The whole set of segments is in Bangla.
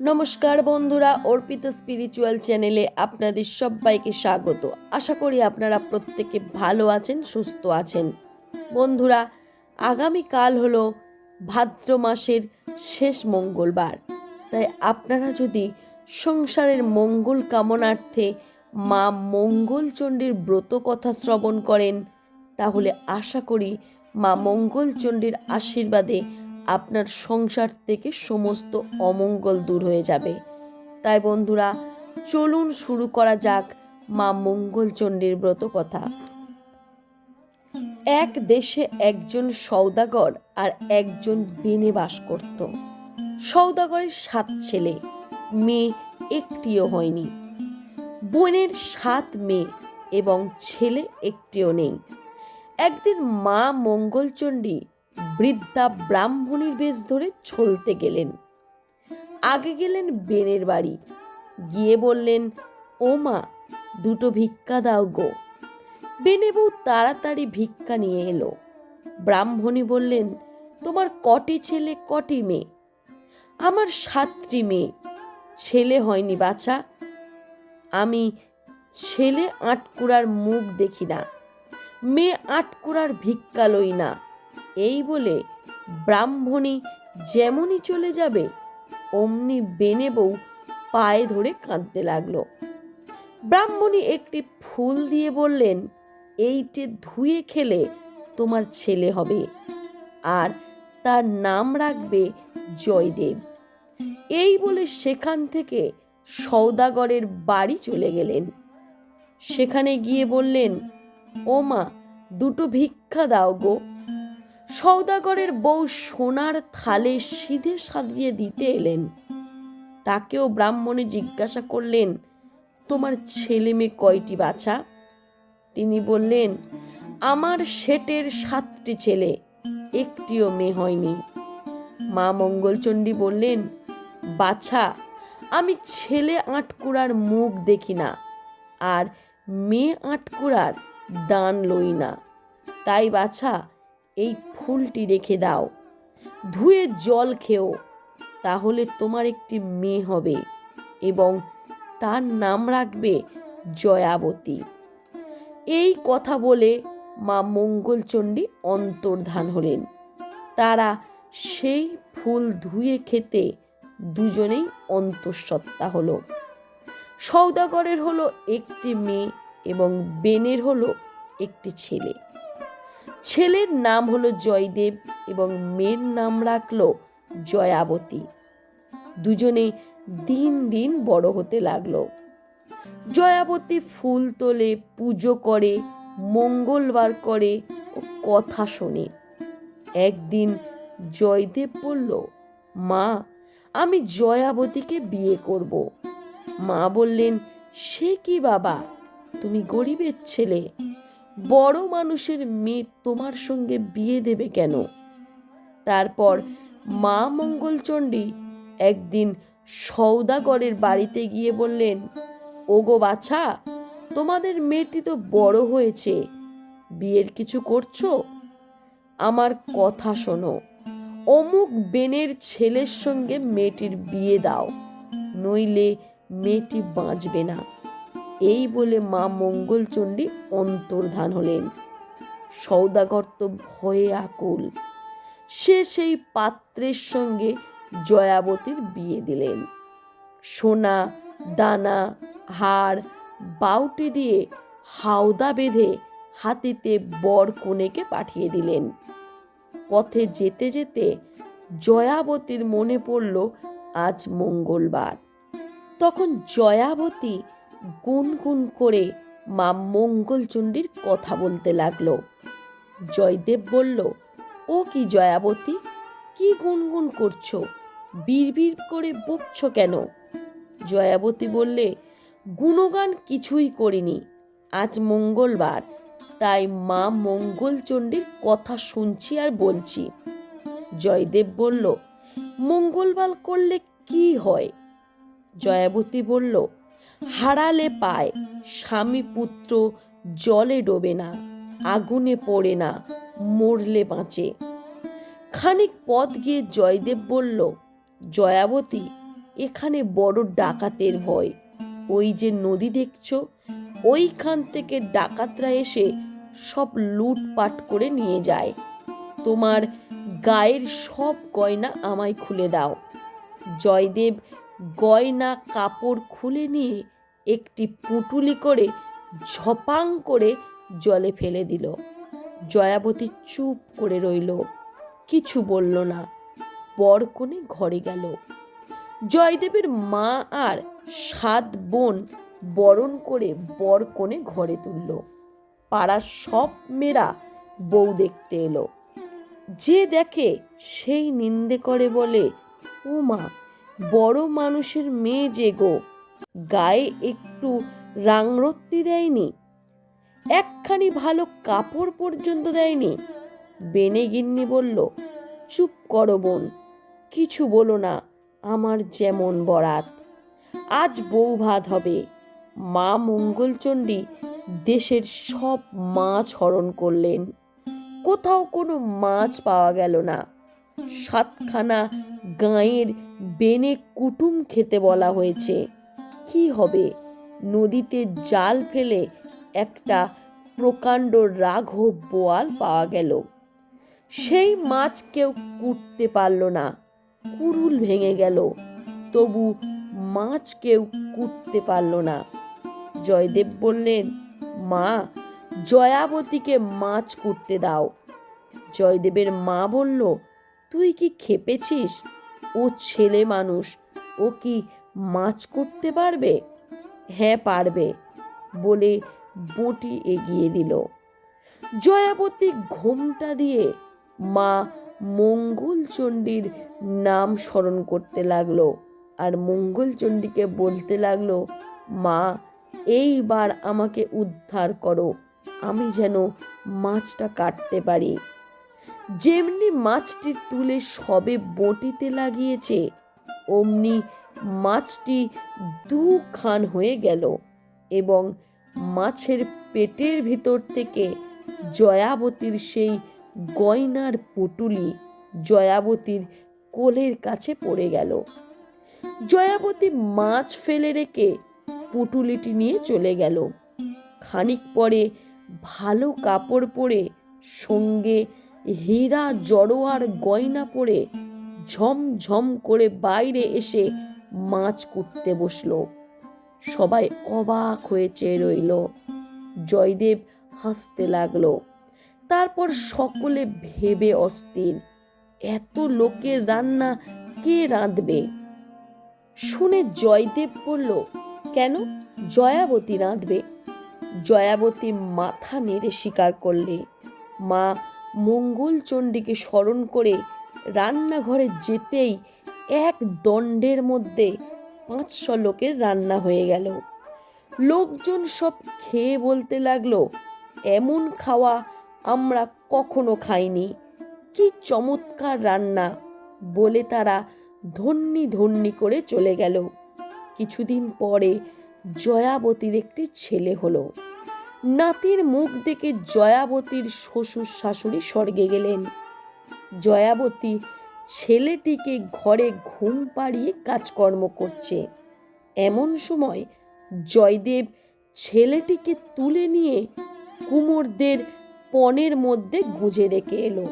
নমস্কার বন্ধুরা, অর্পিত স্পিরিচুয়াল চ্যানেলে আপনাদের সবাইকে স্বাগত। আশা করি আপনারা প্রত্যেকে ভালো আছেন, সুস্থ আছেন। বন্ধুরা, আগামীকাল হলো ভাদ্র মাসের শেষ মঙ্গলবার। তাই আপনারা যদি সংসারের মঙ্গল কামনার্থে মা মঙ্গলচণ্ডীর ব্রত কথা শ্রবণ করেন, তাহলে আশা করি মা মঙ্গলচণ্ডীর আশীর্বাদে আপনার সংসার থেকে সমস্ত অমঙ্গল দূর হয়ে যাবে। তাই বন্ধুরা, চলুন শুরু করা যাক মা মঙ্গলচণ্ডীর ব্রত কথা। এক দেশে একজন সৌদাগর আর একজন বেনে বাস করত। সৌদাগরের সাত ছেলে, মেয়ে একটিও হয়নি। বোনের সাত মেয়ে এবং ছেলে একটিও নেই। একদিন মা মঙ্গলচণ্ডী বৃদ্ধা ব্রাহ্মণীর বেশ ধরে চলতে গেলেন। আগে গেলেন বেনের বাড়ি। গিয়ে বললেন, ও মা, দুটো ভিক্ষা দাও গো। বেনে বউ তাড়াতাড়ি ভিক্ষা নিয়ে এলো। ব্রাহ্মণী বললেন, তোমার কটি ছেলে, কটি মেয়ে? আমার সাতটি মেয়ে। ছেলে হয়নি বাছা। আমি ছেলে আটকুড়ার মুখ দেখি না। মেয়ে আটকুড়ার ভিক্ষা লই না। এই বলে ব্রাহ্মণী যেমনই চলে যাবে, অমনি বেনে বউ পায়ে ধরে কাঁদতে লাগল। ব্রাহ্মণী একটি ফুল দিয়ে বললেন, এইটে ধুয়ে খেলে তোমার ছেলে হবে আর তার নাম রাখবে জয়দেব। এই বলে সেখান থেকে সৌদাগরের বাড়ি চলে গেলেন। সেখানে গিয়ে বললেন, ও মা, দুটো ভিক্ষা দাও গো। সৌদাগরের বউ সোনার থালে সিধে সাজিয়ে দিতে এলেন। তাকেও ব্রাহ্মণে জিজ্ঞাসা করলেন, তোমার ছেলে মেয়ে কয়টি বাছা? তিনি বললেন, আমার শেটের সাতটি ছেলে, একটিও মেয়ে হয়নি। মা মঙ্গলচণ্ডী বললেন, বাছা, আমি ছেলে আটকুড়ার মুখ দেখি না, আর মেয়ে আটকুড়ার দান লই না। তাই বাছা এই ফুলটি রেখে দাও। ধুয়ে জল খেও, তাহলে তোমার একটি মেয়ে হবে এবং তার নাম রাখবে জয়াবতী। এই কথা বলে মা মঙ্গলচণ্ডী অন্তর্ধান হলেন। তারা সেই ফুল ধুয়ে খেতে দুজনেই অন্তঃসত্ত্বা হলো। সৌদাগরের হলো একটি মেয়ে এবং বেনের হলো একটি ছেলে। ছেলের নাম হলো জয়দেব এবং মেয়ের নাম রাখল জয়াবতী। দুজনে দিন দিন বড় হতে লাগল। জয়াবতী ফুল তোলে, পুজো করে, মঙ্গলবার করে ও কথা শোনে। একদিন জয়দেব বলল, মা, আমি জয়াবতীকে বিয়ে করব। মা বললেন, সে কি বাবা? তুমি গরিবের ছেলে। বড় মানুষের মেয়ে তোমার সঙ্গে বিয়ে দেবে কেন? তারপর মা মঙ্গলচণ্ডী একদিন সৌদাগরের বাড়িতে গিয়ে বললেন, ওগো বাছা, তোমাদের মেয়েটি তো বড় হয়েছে, বিয়ের কিছু করছ? আমার কথা শোনো, অমুক বেনের ছেলের সঙ্গে মেয়েটির বিয়ে দাও, নইলে মেয়েটি বাঁচবে না। এই বলে মা মঙ্গলচণ্ডী অন্তর্ধান হলেন। সৌদাগর তো ভয়ে আকুল। সে সেই পাত্রের সঙ্গে জয়াবতীর বিয়ে দিলেন। সোনা, দানা হাড় বাউটি দিয়ে হাওদা বেঁধে হাতিতে বর কনেকে পাঠিয়ে দিলেন। পথে যেতে যেতে জয়াবতীর মনে পড়ল, আজ মঙ্গলবার। তখন জয়াবতী গুনগুন করে মা মঙ্গলচণ্ডীর কথা বলতে লাগল। জয়দেব বলল, ও কি জয়াবতী, কি গুনগুন করছ? বিড়বিড় করে বকছ কেন? জয়াবতী বললে, গুণগান কিছুই করিনি, আজ মঙ্গলবার, তাই মা মঙ্গলচণ্ডীর কথা শুনছি আর বলছি। জয়দেব বলল, মঙ্গলবার করলে কি হয়? জয়াবতী বলল হারালে পায়, স্বামী পুত্র জলে ডোবে না, আগুনে পড়ে না, মরলে বাঁচে। খানিক পথ গিয়ে জয়দেব বলল, জয়াবতী, এখানে বড় ডাকাতের ভয়। ওই যে নদী দেখছ, ওইখান থেকে ডাকাতরা এসে সব লুটপাট করে নিয়ে যায়। তোমার গায়ের সব গয়না আমায় খুলে দাও। জয়দেব গয়না কাপড় খুলে নিয়ে একটি পুঁটুলি করে ঝপাং করে জলে ফেলে দিল। জয়াবতী চুপ করে রইল। কিছু বলল না। বরকনে ঘরে গেল। জয়দেবের মা আর সাত বোন বরণ করে বরকনে ঘরে তুলল। পাড়ার সব মেয়েরা বউ দেখতে এলো। যে দেখে সেই নিন্দে করে বলে ও মা বড় মানুষের মেয়ে যে গো, গায়ে একটু রাংরত্তি দেয়নি, একখানি ভালো কাপড় পর্যন্ত দেয়নি। বেনে গিন্নি বলল, চুপ করো বোন, কিছু বলো না, আমার যেমন বরাত। আজ বউ ভাত হবে, মা মঙ্গলচণ্ডী দেশের সব মাছ হরণ করলেন। কোথাও কোনো মাছ পাওয়া গেল না, সাতখানা গাঁয়ের বেনে কুটুম খেতে বলা হয়েছে। কি হবে? নদীতে জাল ফেলে একটা প্রকাণ্ড রাঘব বোয়াল পাওয়া গেল। সেই মাছ কেউ কুটতে পারল না। কুরুল ভেঙে গেল। তবু মাছ কেউ কুটতে পারল না। জয়দেব বললেন, মা, জয়াবতীকে মাছ কুটতে দাও। জয়দেবের মা বলল, তুই কি খেপেছিস? ও ছেলে মানুষ, ও কি মাছ করতে পারবে? হ্যাঁ পারবে বলে বটি এগিয়ে দিল। জয়াবতী ঘোমটা দিয়ে মা মঙ্গলচণ্ডীর নাম স্মরণ করতে লাগল আর মঙ্গলচণ্ডীকে বলতে লাগল, মা, এইবার আমাকে উদ্ধার করো, আমি যেন মাছটা কাটতে পারি। যেমনি মাছটি তুলে সবে বটিতে লাগিয়েছে, অমনি মাছটি দুখান হয়ে গেল এবং মাছের পেটের ভিতর থেকে জয়াবতীর সেই গয়নার পুটুলি জয়াবতীর কোলের কাছে পড়ে গেল। জয়াবতী মাছ ফেলে রেখে পুটুলিটি নিয়ে চলে গেল। খানিক পরে ভালো কাপড় পরে সঙ্গে হীরা জড়োয়ার গয়না পরে ঝমঝম করে বাইরে এসে মাছ কুটতে বসল। সবাই অবাক হয়ে চেয়ে রইল। জয়দেব হাসতে লাগল। তারপর সকলে ভেবে অস্থির। এত লোকের রান্না কে রাঁধবে? শুনে জয়দেব বলল, কেন? জয়াবতী রাঁধবে। জয়াবতী মাথা নেড়ে স্বীকার করলে। মা মঙ্গলচণ্ডীকে স্মরণ করে রান্নাঘরে যেতেই এক দণ্ডের মধ্যে পাঁচশো লোকের রান্না হয়ে গেল। লোকজন সব খেয়ে বলতে লাগল, এমন খাওয়া আমরা কখনো খাইনি। কি চমৎকার রান্না! বলে তারা ধন্যি ধন্যি করে চলে গেল। কিছুদিন পরে জয়াবতীর একটি ছেলে হলো। নাতির মুখ দেখে জয়াবতীর শ্বশুর শাশুড়ি স্বর্গে গেলেন। জয়াবতী ছেলেটিকে ঘরে ঘুম পাড়িয়ে কাজকর্ম করছে। এমন সময় জয়দেব ছেলেটিকে তুলে নিয়ে কুমোরদের পনেরো মধ্যে গুঁজে রেখে এলো।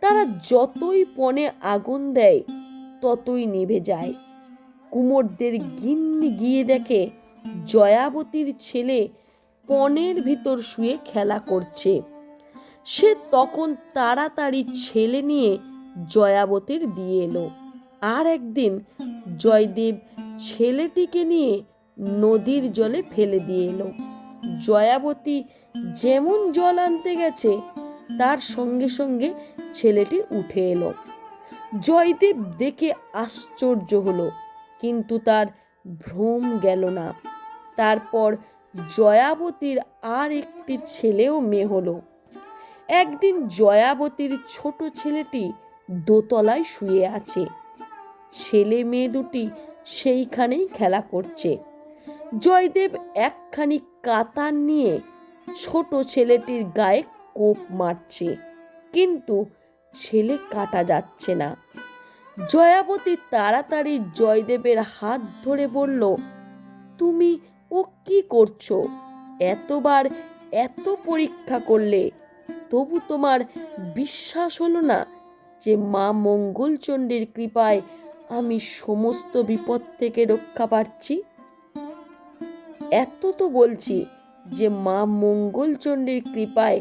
তারা যতই পনে আগুন দেয়, ততই নিভে যায়। কুমোরদের গিন্নি গিয়ে দেখে জয়াবতীর ছেলে পনেরো ভিতর শুয়ে খেলা করছে। সে তখন তাড়াতাড়ি ছেলে নিয়ে জয়াবতীর দিয়ে এলো। আর একদিন জয়দেব ছেলেটিকে নিয়ে নদীর জলে ফেলে দিয়ে এলো। জয়াবতী যেমন জল আনতে গেছে, তার সঙ্গে সঙ্গে ছেলেটি উঠে এলো। জয়দেব দেখে আশ্চর্য হলো, কিন্তু তার ভ্রম গেল না। তারপর জয়াবতীর আর একটি ছেলেও মেয়ে হলো। একদিন জয়াবতীর ছোট ছেলেটি দোতলায় শুয়ে আছে। ছেলে মেয়ে দুটি সেইখানেই খেলা করছে। জয়দেব একখানি কাতার নিয়ে ছোট ছেলেটির গায়ে কোপ মারছে, কিন্তু ছেলে কাটা যাচ্ছে না। জয়াবতী তাড়াতাড়ি জয়দেবের হাত ধরে বলল, তুমি ও কি করছ? এতবার এত পরীক্ষা করলে, তবু তোমার বিশ্বাস হলো না যে মা মঙ্গলচণ্ডীর কৃপায় আমি সমস্ত বিপদ থেকে রক্ষা পাচ্ছি? এত তো বলছি যে মা মঙ্গলচণ্ডীর কৃপায়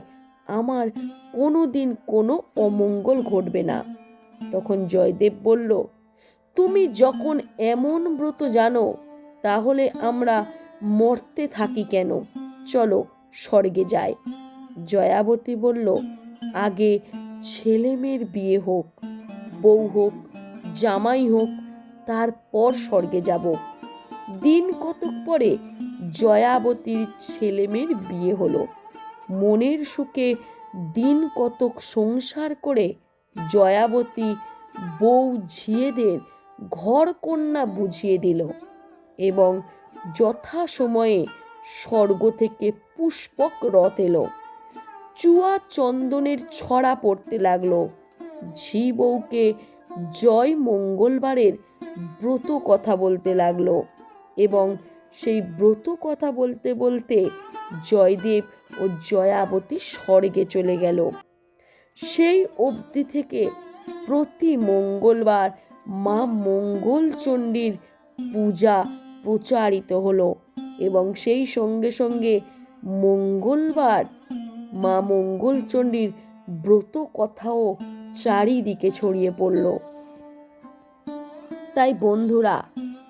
আমার কোনো দিন কোনো অমঙ্গল ঘটবে না। তখন জয়দেব বলল, তুমি যখন এমন ব্রত জানো, তাহলে আমরা মরতে থাকি কেন? চলো স্বর্গে যায় জয়াবতী বলল, আগে ছেলে মেয়ের বিয়ে হোক, বউ হোক, জামাই হোক, তারপর স্বর্গে যাব। দিন কতক পরে জয়াবতীর ছেলে মেয়ের বিয়ে হলো। মনের সুখে দিন কতক সংসার করে জয়াবতী বউ ঝিয়েদের ঘর কন্যা বুঝিয়ে দিল এবং যথা সময়ে স্বর্গ থেকে পুষ্পক রথ এলো। চুয়া চন্দনের ছড়া পড়তে লাগল। ঝি বউকে জয় মঙ্গলবারের ব্রত কথা বলতে লাগল এবং সেই ব্রত কথা বলতে বলতে জয়দেব ও জয়াবতী স্বর্গে চলে গেল। সেই অবধি থেকে প্রতি মঙ্গলবার মা মঙ্গলচণ্ডীর পূজা প্রচারিত হলো এবং সেই সঙ্গে সঙ্গে মঙ্গলবার মা মঙ্গলচণ্ডীর ব্রত কথাও চারিদিকে ছড়িয়ে পড়ল। তাই বন্ধুরা,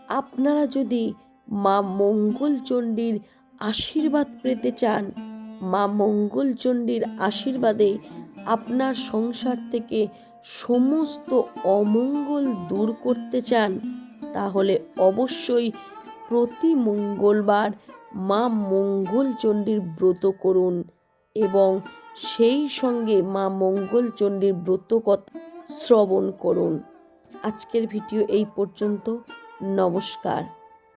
আপনারা যদি মা মঙ্গলচণ্ডীর আশীর্বাদ পেতে চান, মা মঙ্গলচণ্ডীর আশীর্বাদে আপনার সংসার থেকে সমস্ত অমঙ্গল দূর করতে চান, তাহলে অবশ্যই প্রতি মঙ্গলবার মা মঙ্গলচণ্ডীর ব্রত করুন এবং সেই সঙ্গে মা মঙ্গলচণ্ডীর ব্রত কথা শ্রবণ করুন। আজকের ভিডিও এই পর্যন্ত। নমস্কার।